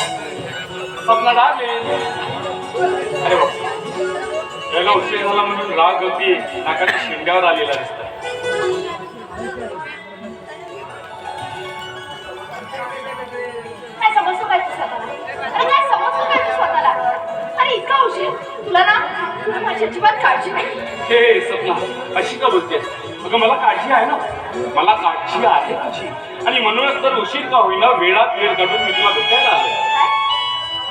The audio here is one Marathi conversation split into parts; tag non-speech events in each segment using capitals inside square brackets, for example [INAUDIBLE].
सपना डाले अरे त्याला उशीर झाला म्हणून राग अगदी नाकाच्या शिंगावर आलेला दिसत काय समजतो काय स्वतःला? काय समजतो काय स्वतःला? अरे इतका उशीर. तुला ना तुला माझी अजिबात काळजी नाही. हे सपना अशी का बोलतेस? अगं मला काळजी आहे ना. मला काळजी आहे तुझी. आणि म्हणूनच तर उशीर का होईना वेळात वेळ काढून मी तुला भेटायला आलो काय?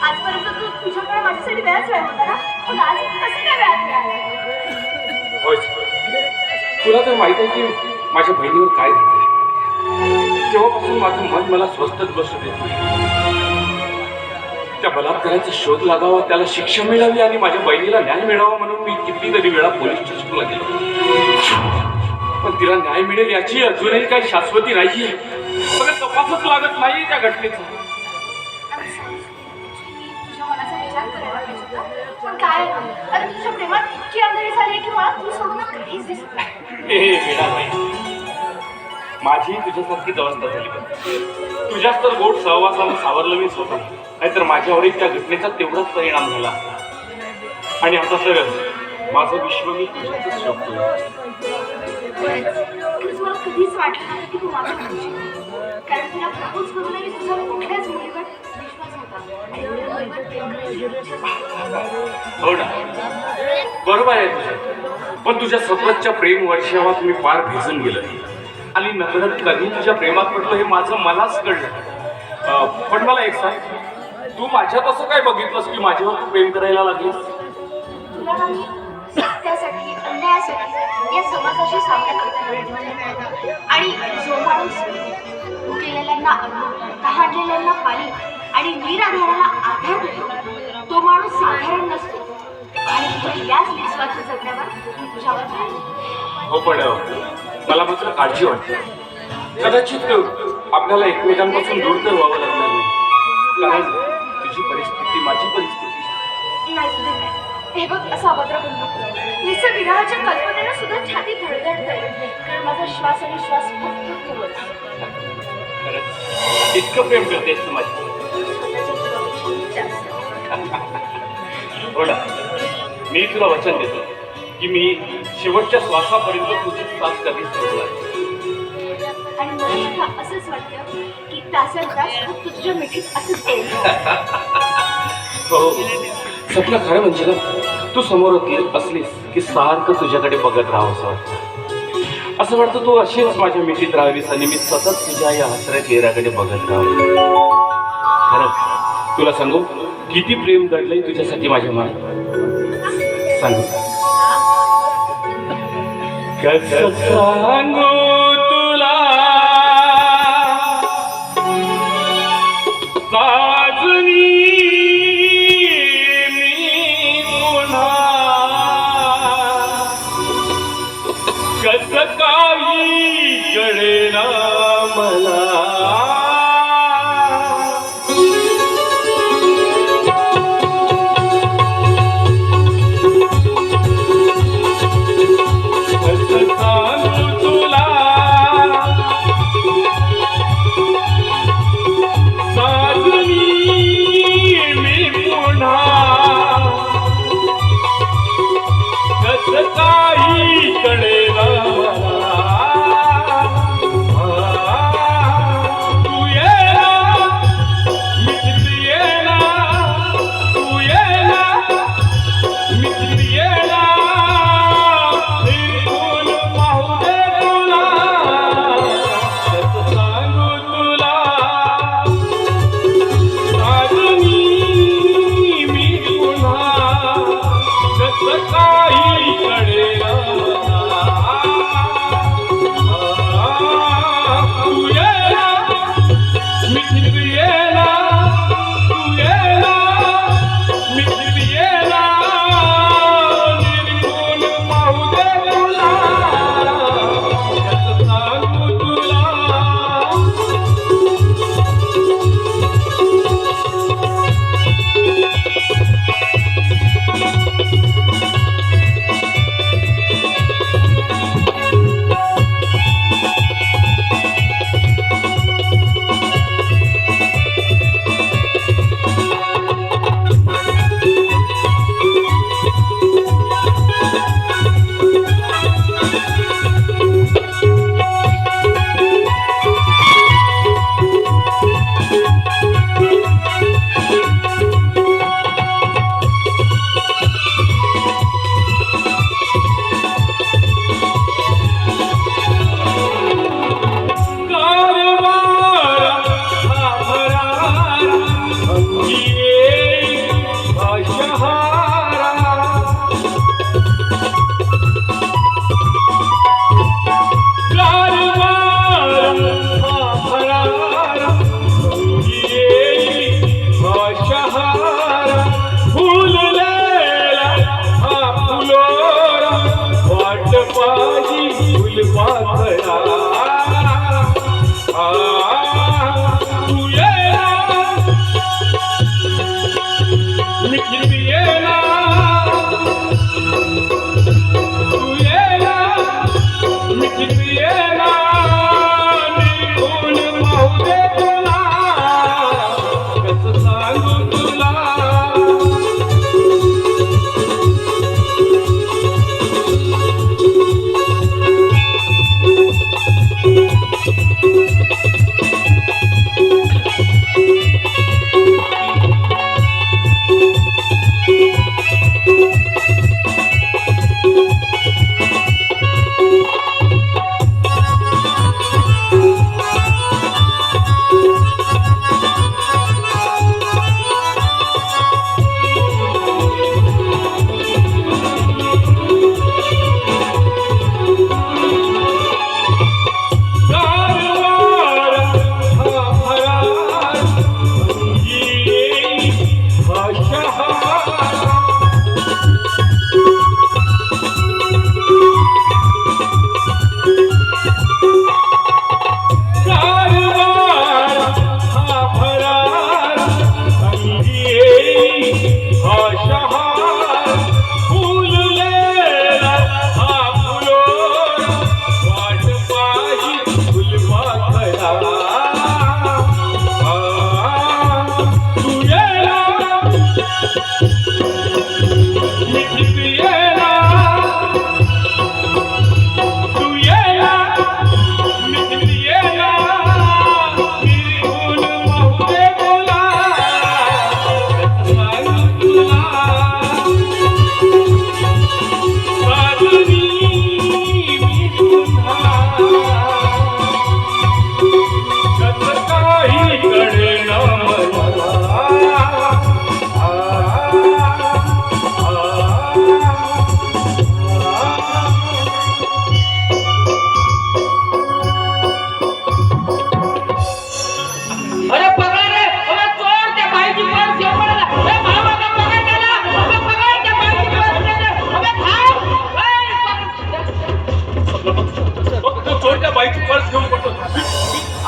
आजपर्यंत तू तुझ्याकडे माझ्यासाठी वेळच वेळ होता ना? मग आज कसं काय वेळात वेळ आला? होय तुला तर माहीत आहे की माझ्या बहिणीवर काय झालं तेव्हापासून माझं मन मला स्वस्तच बसू देत नाही. त्या बलात्काराचा शोध लागावा त्याला शिक्षा मिळावी आणि माझ्या बहिणीला न्याय मिळावा म्हणून मी कितीतरी वेळा पोलीस स्टेशनला गेलो. पण तिला न्याय मिळेल याची अजूनही काही शाश्वती नाहीये. सगळं तपासच लागत नाही त्या घटनेचा. काय अरे तुझ्या प्रेमात इतकी अंधळी झाली की मला तू सोडून काहीच दिसत नाही. माझी तुझ्यासारखीच अवस्था झाली पण. तुझ्याच तर गोड सहवासाला सावरलं मी स्वतः नाहीतर माझ्यावरही त्या घटनेचा तेवढाच परिणाम झाला. आणि आता तर माझं विश्व मी तुझ्यातच शोधतोय खरंच मला कधीच वाटलं नव्हतं की तू माझं म्हणशील कारण तुला प्रपोज करूनही तुझा कुठल्याच मुलीवर विश्वास होता आणि एवढ्या मुलीवर प्रेम करायची हो ना? बरोबर आहे तुझं. पण तुझ्या सततच्या प्रेम वर्षावात मी फार भिजून गेलो आणि नकळत कधी तुझ्या प्रेमात पडलो हे माझं मलाच कळलं. पण मला एक सांग. तू माझ्यात असं काय बघितलंस की माझ्यावर तू प्रेम करायला लागलीस? तुला ना मी सत्यासाठी अन्यायासाठी या समाजाशी सामना करता आणि जो माणूस भुकेलेल्यांना अन्न तहानलेल्यांना पाणी आणि निराधाराला आधार देतो तो माणूस साधारण नसतो. आणि याच निस्वार्थ जगण्यावर तुझ्यावर. हो पण मला मात्र काळजी वाटते. कदाचित आपल्याला एकमेकांपासून दूर तर व्हावं लागणार नाही. कारण माझी परिस्थिती. नाही सुधीर नाही हे बघ असं अभद्र नको निसर्ग विराहाच्या कल्पनेनं सुद्धा छाती धडधडतंय कारण माझा श्वास आणि श्वास फक्त तूच. इतकं प्रेम करतेस तू माझी. ना मी तुला वचन देतो की मी शेवटच्या श्वासापर्यंत तुझी श्वास कधीच सोडणार आणि मला सुद्धा असंच वाटतं की तासन तास तुझ्या मिठीत असंच [LAUGHS] हो सपना खरं म्हणजे ना तू समोर होती असलीस की सारखं तुझ्याकडे बघत राहावं असं वाटतं. असं वाटतं तू अशीच माझ्या मिठीत राहावीस आणि मी सतत तुझ्या या हसऱ्या चेहऱ्याकडे बघत राहावं. खरंच तुला सांगू किती प्रेम दडलंय तुझ्यासाठी माझ्या मनात. सांगू. कसं सांगू?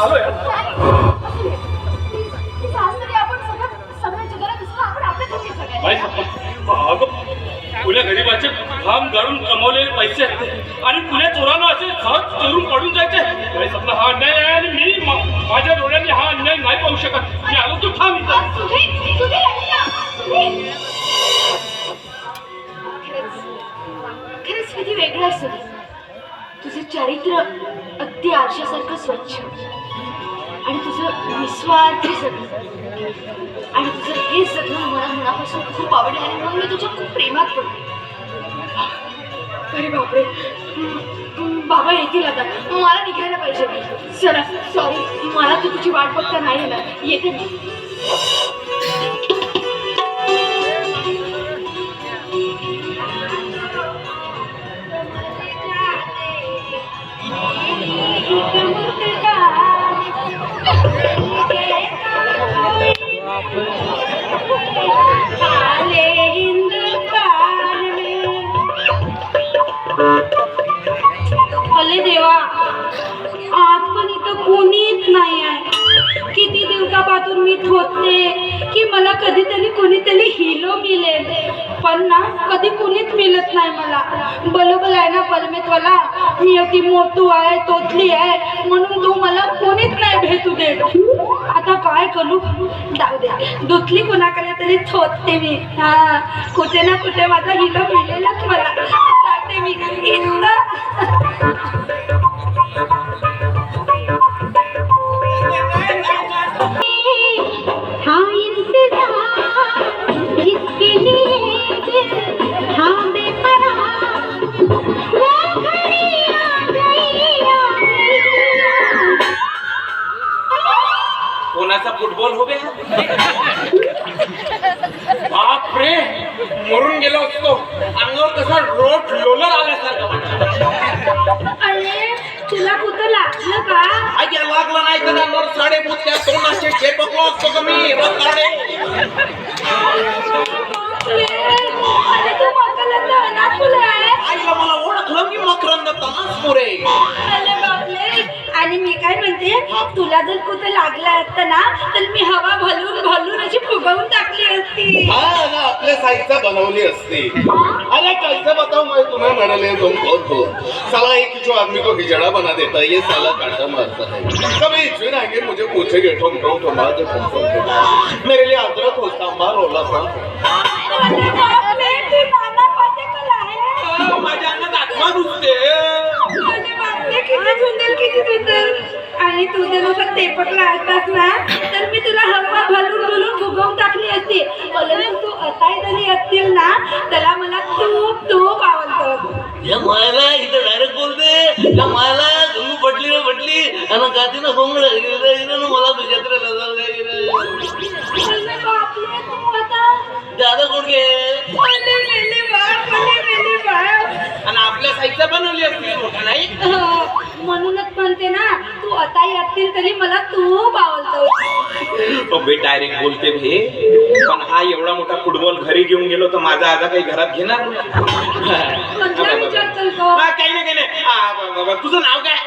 आलो पुण्या गरीबाचे घाम गाळून कमवलेले पैसे आणि पुण्या चोरानं असे सहज चोरून पडून जायचे. बाई हा अन्याय आहे आणि मी माझ्या डोळ्यांनी हा अन्याय नाही पाहू शकत. मी आलो तू थांब खरंच खरंच वेगळं असत तुझं चरित्र अगदी आरशासारखं स्वच्छ. आणि तुझं निस्वार्थी जगणं. आणि तुझं हे जगणं मला मनापासून खूप आवडलं आणि म्हणून मी तुझ्या खूप प्रेमात पडले. अरे बापरे. बाबा येतील आता. मला निघायला पाहिजे. चला सॉरी मला तू तुझी वाट बघता नाही येणार. येते मी. अले देवा आज पण इथं कोणीच नाही आहे. किती दिवसापासून मी थोडते की मला कधीतरी कोणीतरी हिलो मिळेल पण ना कधी कोणीच मिळत नाही मला. बरोबर आहे ना परमेश्वरा मी अगदी मोठू आहे तोतली आहे म्हणून तू मला कोणीच नाही भेटू दे आता काय करू? जाऊ दे दुखली कोणाकडे तरी थोडते मी. हा कुठे ना कुठे माझा हिरो मिळेलच मला. जाते मी. इतकं फुटबॉल हो गया बापरे मरून गेलो असतो. अंगावर कसा रोट लोलर आल्यासारखं वाटलं. अरे तुला कुठं लागलं का? आज्या लागला नाही. तर अंगावर साडे बुत्या तोंडाचे चेपकलो असतो का मी? फुलं. आहे आईला मला ओळखलं मी मकरंद तमास पुरे. अरे बापले आणि मी काय म्हणते तुला जर कुठं लागलं असतं ना तर मी हवा भलून भलून अशी फुगवून टाकली असती हाँ साहित्य बनवली असती. अरे कैसे बताऊं मैं तुम्हें मैंने तुम कौन हो साला एक जो आदमी को हिजड़ा बना देता. है ये साला काटा मारता है कभी इच्छुन आएंगे मुझे पूछेंगे ठोम ठोम ठोम आज ठोम ठोम मेरे लिए आदरत होता सांबार होला सा तू जर असं तेपकला असतास ना तर मी तुला हवा भरून भरून फुगवून टाकली असती. परंतु तू असाही झाली असतील ना त्याला मला खूप खूप आवडतं. या मायला इथं डायरेक्ट बोलते. या मायला गंगू पटली ना पटली. आणि कातीनं कोंबड मला तुझ्याकडे अरे बापरे तू आता दादा कोण घे मेली मेली आणि आपल्या साईजचा बनवली असती मोठा नाही? म्हणते ना तू अताई असतील तरी मला खूप आवडतं. मी डायरेक्ट बोलते भे पण हा एवढा मोठा फुटबॉल घरी घेऊन गेलो तर माझा आजा काही घरात घेणार काही नाही काही नाही. तुझं नाव काय?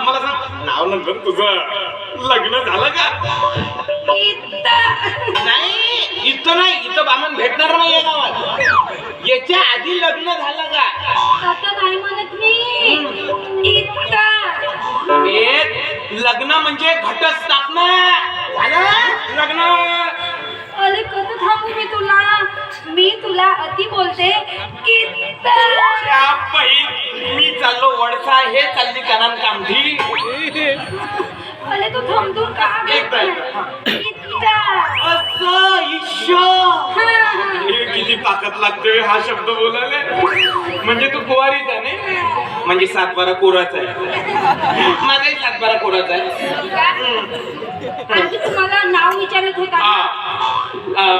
मला सांग. नाव नंतर तुझं. लग्न झालं का. नाही इथं नाही. इथं बामण भेटणार नाही या गावात. याच्या आधी लग्न झालं का? आता नाही म्हणत मी. लग्न म्हणजे घटस्थापना. झालं? लग्न. अरे कसं थांबू मी तुला. मी तुला अति बोलते. मी चाललो वडसा हे चालली कनान कामठी. अरे तू थांबतून का. असं ईश्वर. किती ताकद लागते हा शब्द बोलायला. म्हणजे तू कुवारीच आहे म्हणजे सातबारा कोराचा आहे. माझाही सातबारा कोराचा आहे. तुम्हाला नाव विचारत होता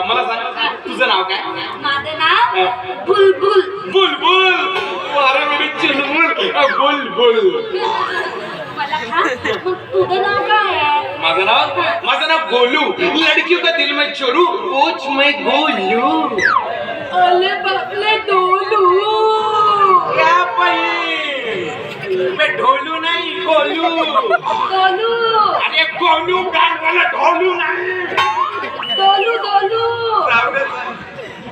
मला सांग तुझं नाव काय? माझं नाव बुलबुल. बुलबुल! अरे मेरी चुलबुल. बुलबुल. मला मग तुझं नाव काय आहे? माझं नाव? माझं नाव गोलू. लडकियों का दिल में चोरू पूछ मैं गोलू. बापले बाई डोलू डोलू अरे ढोलू नाही डोलू डोलू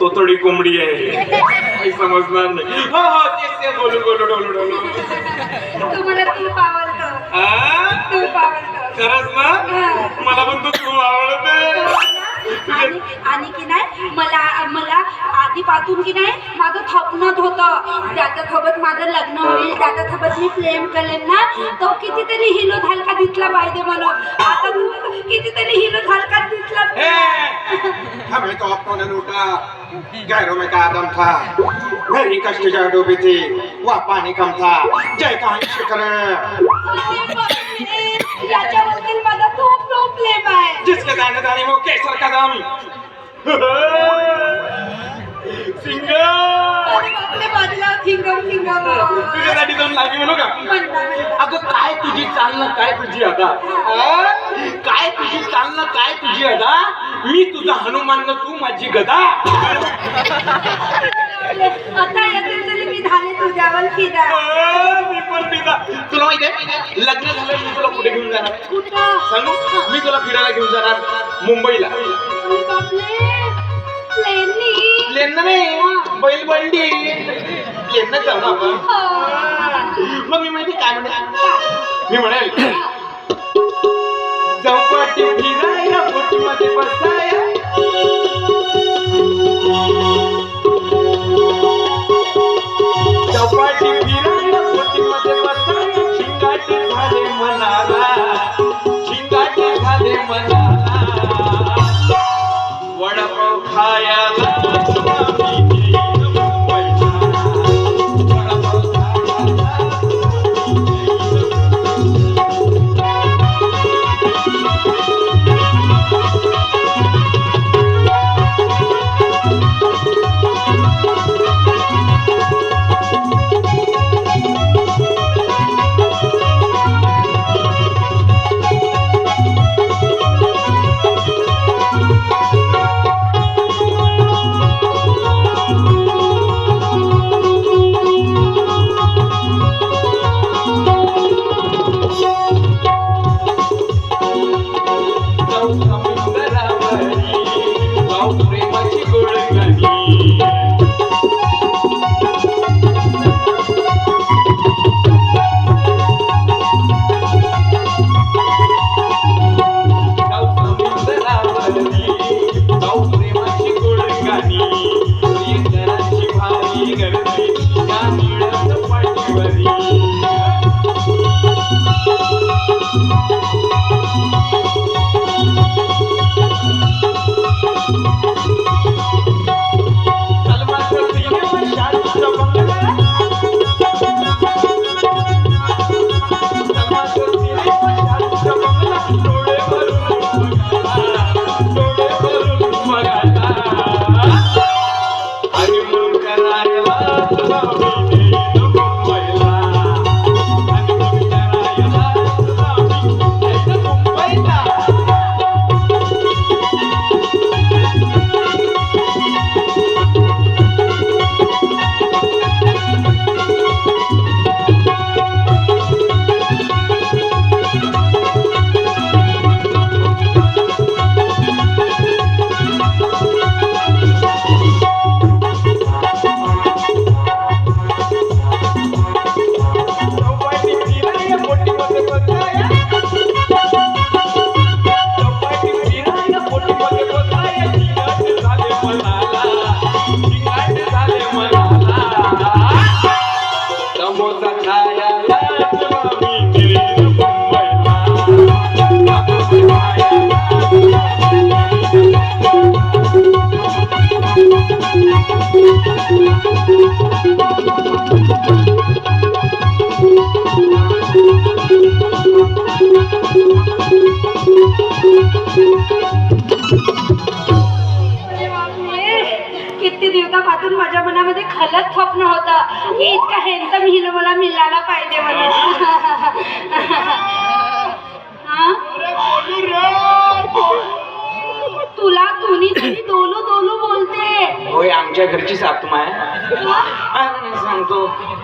तो थोडी कोंबडी आहे काही समजणार नाही। हो हो तेच ते डोलू डोलू तुम्हाला तूप आवडतं आ? तूप आवडतं खरंच ना? मला पण तू खूप आवडते आणि आणि की नाही मला मला आधीपासून की नाही माझं थपनत होतं. ज्याच्या सोबत माझं लग्न होईल त्याच्या सोबत मी प्रेम करेन ना तो कितीतरी हिरो धालका दिसला पाहिजे म्हणून. आता तू कितीतरी हिरो धालका दिसला. हमें तो अपनों ने लूटा गैरों में का आदम था मेरी कष्ट जा डूबी थी वह पानी कम था जय आहे जिसके दाने दाने वो केसर कदम [LAUGHS] [LAUGHS] थिंगम तुझ्यासाठी दोन लागी म्हणू का? अगं काय तुझी चालणं काय तुझी अदा आ? काय तुझी चालणं काय तुझी अदा मी तुझा हनुमान न तू माझी गदा. आता तरी मी झाले तुझ्यावर मी पण पिता तुला माहितीये लग्न झालं मी तुला कुठे घेऊन जाणार सांगू? मी तुला फिरायला घेऊन जाणार मुंबईला. प्लेननी प्लेन नाही बैलबंडी प्लेन जाऊ ना आपण. हो. मग मी माहिती काय म्हणेल मी म्हणेल [CLEARS THROAT] चौपाटी फिरायला बोटीमध्ये बसाया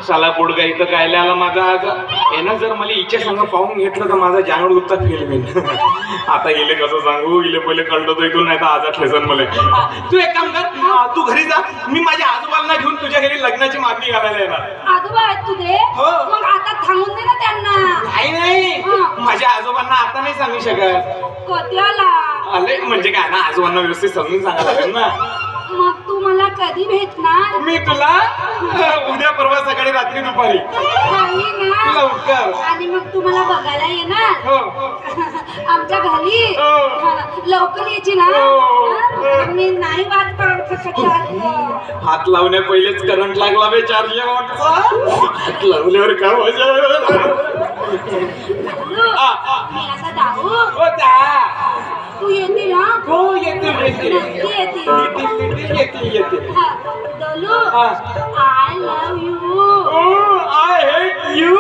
साला बुडगा इथं कायला आला माझा आज. यानं जर मला हिच्या संग पाहून घेतलं तर माझा जानवर गुप्ता फेल होईल. [LAUGHS] आता इले कसं सांगू? इले पहिले कळतो तो इथून नाही तर आजात ठेसन मला तू एक काम कर तू घरी जा. मी माझ्या आजोबांना घेऊन तुझ्या घरी लग्नाची मागणी घालायला येणार. आजोबा आहेत तुझे हो. मग आता थांबून दे ना त्यांना. नाही नाही. माझ्या आजोबांना आता नाही सांगू शकत. कत्याला? आले म्हणजे काय ना आजोबांना व्यवस्थित समजून सांगायला लागेल ना? मग मला कधी भेटणार? मी तुला [LAUGHS] उद्या परवा सकाळी रात्री दुपारी. घरी ना. लवकर आणि मग तू मला बघायला येणार. हो. [LAUGHS] आमच्या घरी. हो. [LAUGHS] लवकर यायची ना? हो. मी नाही वाट पाहत शकत. हात लावण्या पहिलेच करंट लागला बे चार्ज हात लावल्यावर काय मजा दादू, आ, आ. मी आता जाऊ हो जा. तू येते ना हो येते येते नक्की येते येते येते येते हा, डोलू हा. I love you Oh, I hate you.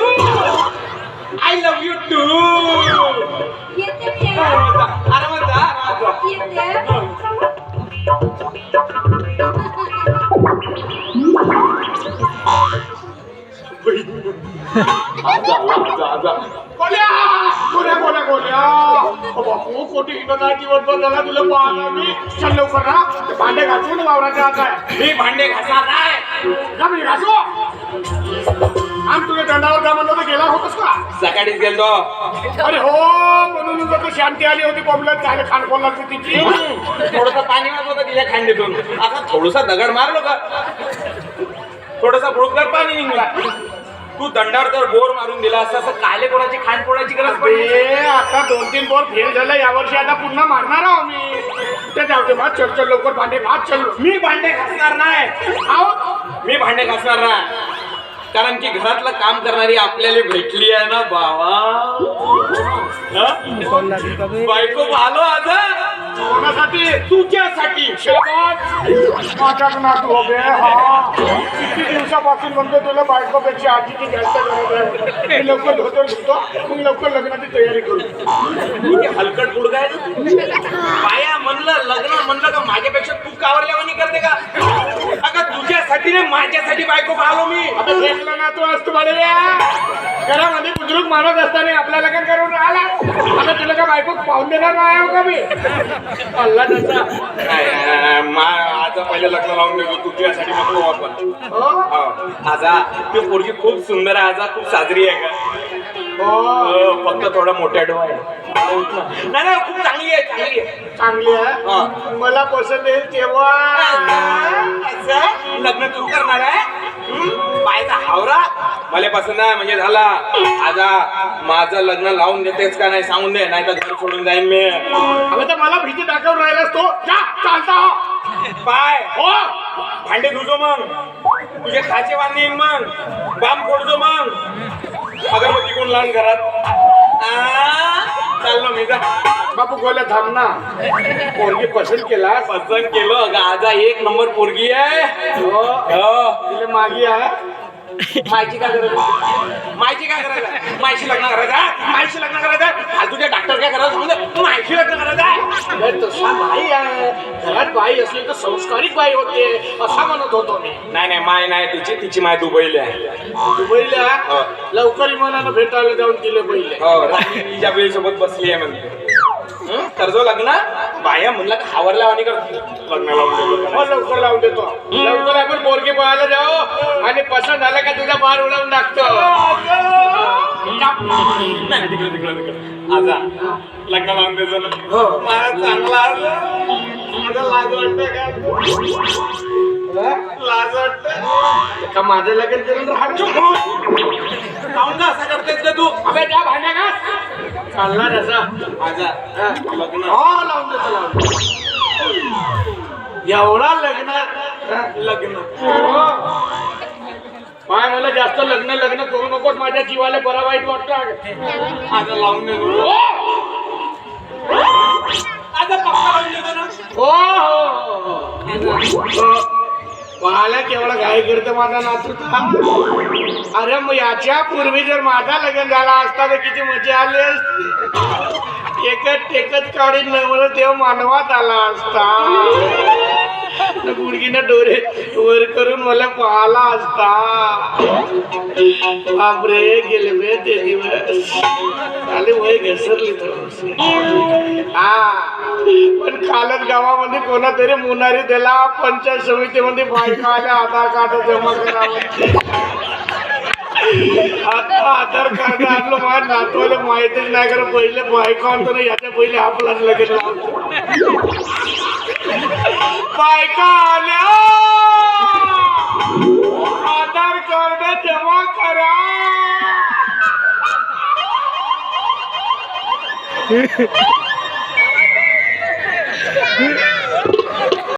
I love you too. येते मी आरामात जा, आरामात जा. येते बापू, कोटी हिंडत आहे, दिवसभर झाला तुला पाहणार मी. चल लवकर ना. ते भांडे घासून वावराच्या आत. मी भांडे घासणार नाही. का मी घासू. आम तुझ्या दंडावर जा म्हणलं तर गेला होतस का? सकाळीच गेलो अरे हो म्हणून तर शांती आली होती बॉम्बला चायला खाण खोल लागते तिची. थोडस पाणी मारत होतं तिच्या खांडीतून. आता थोडसा दगड मारलो का? थोडासा बुडकर पाणी निघला तू दंडावर जर बोर मारून दिला असता असं काले कोणाची खांड फोडायची गरज पडली? आता दोन तीन बोर फेल झालं यावर्षी आता पुन्हा मारणार आहो मी. ते जाऊ दे मग चल चल लवकर भांडे घास चल. मी भांडे घासणार नाही. आहो. मी भांडे घासणार नाही. कारण की घरातलं काम करणारी आपल्याला भेटली आहे ना बाबा. हं? बायको आलो आज कोणासाठी? तुझ्यासाठी. शाबास. माझ्याक ना तू उभे हा. किती दिवसापासून म्हणतो तुला बायकोपेक्षा आजीची जास्त गरज आहे. मी लवकर धोतर धुतो मग लवकर लग्नाची तयारी करू. हलकट मुलगा आहे म्हणलं लग्न म्हणलं का माझ्यापेक्षा तू कावरल्यावानी करते का? अगं तुझ्यासाठी रे माझ्यासाठी बायको पाहलो मी. भेटला ना तू असतो मला घरामध्ये बुजुर्ग माणूस असताना आपला लग्न करून राहिला? आता तुला का बायको पाहून देणार नाही हो का मी? अल्ला तसा नाही, नाही, नाही, मा- आता पहिले लग्न लावून देतो. तुझ्यासाठी नको आपण. हो? आजा ती पोरगी खूप सुंदर आहे. आजा खूप साजरी आहे का हो. हो, फक्त थोडा मोठ्या डोळा आहे नाही नाही खूप चांगली आहे चांगली आहे. चांगली हा. आहे मला पसंत येईल तेव्हा. असं? लग्न तू करणार आहे? हं? पायचा हावरा? मला पसंत आहे म्हणजे झाला. आजा माझं लग्न लावून देतेस का नाही सांगून दे नाही तर घर सोडून जाईन मी. अबे तर मला भीती दाखवून राहिलास तो. जा चालता. पाय. हो. भांडे धुजो मग. तुझे खाचे बांधीन मग. बाम फोडजो मग. अगरबत्ती कोण लावून घरात. आ, चाललो मी जा. बापू गोल्या थांब ना. पोरगी पसंत केला पसंत केलं. अगं आजा एक नंबर पोरगी आहे. हो. हो. तिला मागी आहे. मायची काय आहे? मायची काय आहे मायशी लग्न करायचं? मायशी लग्न करायचं आहे? फालतूच्या डॉक्टर काय करायचं दे मायशी लग्न करायचं तसा बाई आहे घरात बाई असली तर संस्कारिक बाई होते असा म्हणत होतो मी नाही नाही माय नाही तिची तिची माय दुबईला आहे दुबईला हो. लवकर विमानानं भेटायला जाऊन तिले पहिले हो तिच्या सोबत बसली आहे म्हणते हं? करजो लग्न बाया म्हणलं का हावरल्या आणि कर. लग्न लावून देतो हो लवकर लावून देतो. लवकर आपण पोरगी पाहायला जाऊ आणि पसंत झाला का तुझा बार उडवून टाकतो. नाही तिकडे तिकडे तिकडे. आजा लग्न लावून ना. हो. मला चांगला लाज वाटतं का? लाज वाटतं. का माझं लग्न करून राहतो काऊन का असं करतेस का तू. अबे त्या भांड्या का चालला तसा आजा. लग्न. हो लावून देतो लावून देतो. एवढा लग्न हा? लग्न. पाय मला जास्त लग्न लग्न करू नकोस माझ्या जीवाला बरा वाईट वाटतं आजा लावून देतो आजा पक्का लावून देतो ना. हो हो, हो हो. मला केवढा घाई करतो माझा नातू अरे मग याच्या पूर्वी जर माझा लग्न झाला असता तर किती मजा आली असती. एकच टेकत काढी नवरा देव मानवात आला असता. गुडगीनं डोरे वर करून मला पाहला असता. बापरे गेले बे ते दिवस. आले वय घसरली थोडीशी हा पण कालच गावामध्ये कोणातरी मुनारी दिला पंचायत समितीमध्ये बायका आल्या आधार कार्ड जमा करा आता आधार कार्ड आणलं माझ्या नातवाला माहितीच नाही कारण पहिले बायको आणतो ना याच्या पहिले आपलाच लगेच लावतो बायका आल्या आधार कार्ड जमा करा Yeah. [LAUGHS]